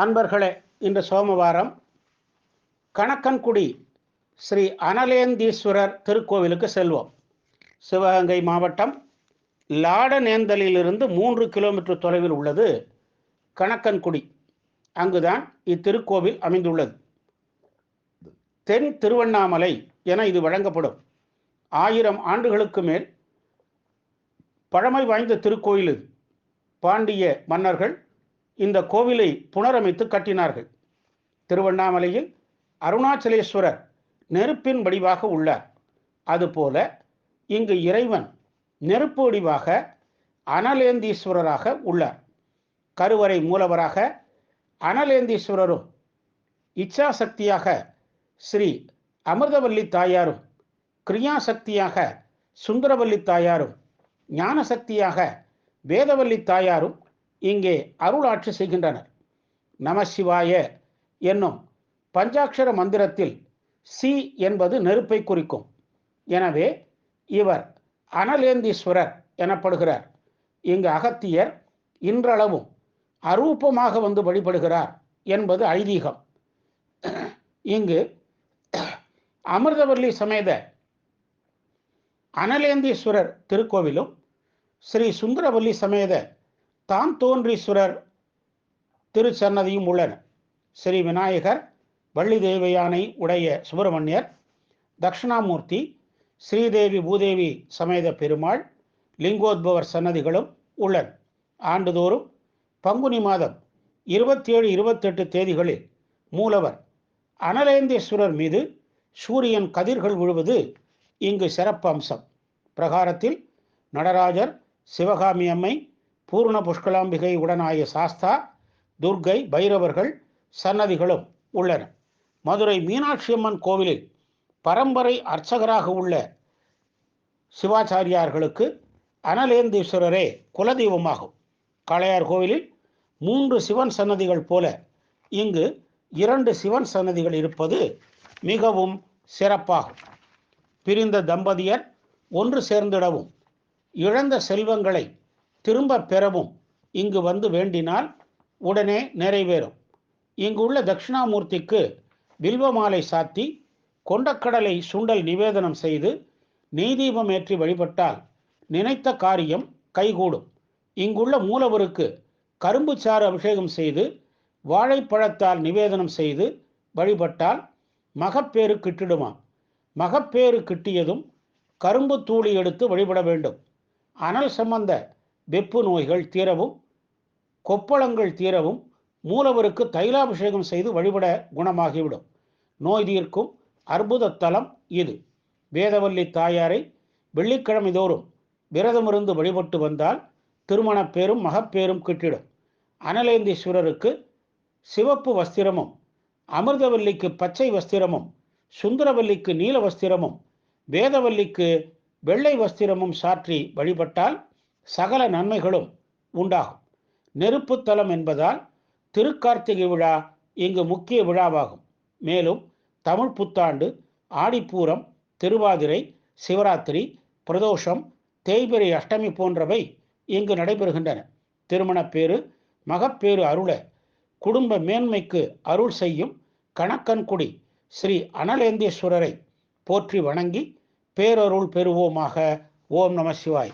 அன்பர்களே இன்று சோமவாரம் கணக்கன்குடி ஸ்ரீ அனலேந்தீஸ்வரர் திருக்கோவிலுக்கு செல்வோம். சிவகங்கை மாவட்டம் லாடநேந்தலிலிருந்து மூன்று கிலோமீட்டர் தொலைவில் உள்ளது கணக்கன்குடி. அங்குதான் இத்திருக்கோவில் அமைந்துள்ளது. தென் திருவண்ணாமலை என இது வழங்கப்படும். ஆயிரம் ஆண்டுகளுக்கு மேல் பழமை வாய்ந்த திருக்கோயில் இது. பாண்டிய மன்னர்கள் இந்த கோவிலை புனரமைத்து கட்டினார்கள். திருவண்ணாமலையில் அருணாச்சலேஸ்வரர் நெருப்பின் வடிவாக உள்ளார். அதுபோல இங்கு இறைவன் நெருப்பு வடிவாக அனலேந்தீஸ்வரராக உள்ளார். கருவறை மூலவராக அனலேந்தீஸ்வரரும் இச்சாசக்தியாக ஸ்ரீ அமிர்தவல்லி தாயாரும் கிரியாசக்தியாக சுந்தரவல்லி தாயாரும் ஞானசக்தியாக வேதவல்லி தாயாரும் இங்கே அருளாட்சி செய்கின்றனர். நமசிவாய என்னும் பஞ்சாட்சர மந்திரத்தில் சி என்பது நெருப்பை குறிக்கும். எனவே இவர் அனலேந்தீஸ்வரர் எனப்படுகிறார். இங்கு அகத்தியர் இன்றளவும் அரூபமாக வந்து வழிபடுகிறார் என்பது ஐதீகம். இங்கு அமிர்தவல்லி சமேத அனலேந்தீஸ்வரர் திருக்கோவிலும் ஸ்ரீ சுந்தரவல்லி சமேத தான் தோன்றீஸ்வரர் திருச்சன்னதியும் உள்ளன. ஸ்ரீ விநாயகர் வள்ளி தேவயானை உடைய சுப்பிரமணியர் தட்சிணாமூர்த்தி ஸ்ரீதேவி பூதேவி சமேத பெருமாள் லிங்கோத்பவர் சன்னதிகளும் உள்ளன. ஆண்டுதோறும் பங்குனி மாதம் இருபத்தி ஏழு இருபத்தெட்டு தேதிகளில் மூலவர் அனலேந்தேஸ்வரர் மீது சூரியன் கதிர்கள் விழுவது இங்கு சிறப்பு அம்சம் பிரகாரத்தில் நடராஜர் சிவகாமி அம்மை பூர்ண புஷ்கலாம்பிகை உடனாய சாஸ்தா துர்கை பைரவர்கள் சன்னதிகளும் உள்ளன. மதுரை மீனாட்சி அம்மன் கோவிலில் பரம்பரை அர்ச்சகராக உள்ள சிவாச்சாரியார்களுக்கு அனலேந்தீஸ்வரரே குலதெய்வமாகும். காளையார் கோவிலில் மூன்று சிவன் சன்னதிகள் போல இங்கு இரண்டு சிவன் சன்னதிகள் இருப்பது மிகவும் சிறப்பாகும். பிரிந்த தம்பதியர் ஒன்று சேர்ந்திடவும் இழந்த செல்வங்களை திரும்ப பெறவும் இங்கு வந்து வேண்டினால் உடனே நிறைவேறும். இங்குள்ள தட்சிணாமூர்த்திக்கு வில்வமாலை சாத்தி கொண்டக்கடலை சுண்டல் நிவேதனம் செய்து நெய்தீபம் ஏற்றி வழிபட்டால் நினைத்த காரியம் கைகூடும். இங்குள்ள மூலவருக்கு கரும்பு சாறு அபிஷேகம் செய்து வாழைப்பழத்தால் நிவேதனம் செய்து வழிபட்டால் மகப்பேறு கிட்டிடுமாம். மகப்பேறு கிட்டியதும் கரும்பு தூளி எடுத்து வழிபட வேண்டும். அனல் சம்பந்த வெப்பு நோய்கள் தீரவும் கொப்பளங்கள் தீரவும் மூலவருக்கு தைலாபிஷேகம் செய்து வழிபட குணமாகிவிடும். நோய் தீர்க்கும் அற்புத தலம் இது. வேதவல்லி தாயாரை வெள்ளிக்கிழமை தோறும் விரதமிருந்து வழிபட்டு வந்தால் திருமணப் பேரும் மகப்பேரும் கிட்டிடும். அனலேந்தீஸ்வரருக்கு சிவப்பு வஸ்திரமும் அமிர்தவல்லிக்கு பச்சை வஸ்திரமும் சுந்தரவல்லிக்கு நீல வஸ்திரமும் வேதவல்லிக்கு வெள்ளை வஸ்திரமும் சாற்றி வழிபட்டால் சகல நன்மைகளும் உண்டாகும். நெருப்புத்தலம் என்பதால் திருக்கார்த்திகை விழா இங்கு முக்கிய விழாவாகும். மேலும் தமிழ் புத்தாண்டு ஆடிப்பூரம் திருவாதிரை சிவராத்திரி பிரதோஷம் தேய்பிரை அஷ்டமி போன்றவை இங்கு நடைபெறுகின்றன. திருமணப்பேறு மகப்பேறு அருள குடும்ப மேன்மைக்கு அருள் செய்யும் கணக்கன்குடி ஸ்ரீ அனலேந்தீஸ்வரரை போற்றி வணங்கி பேரருள் பெறுவோமாக. ஓம் நம சிவாய்.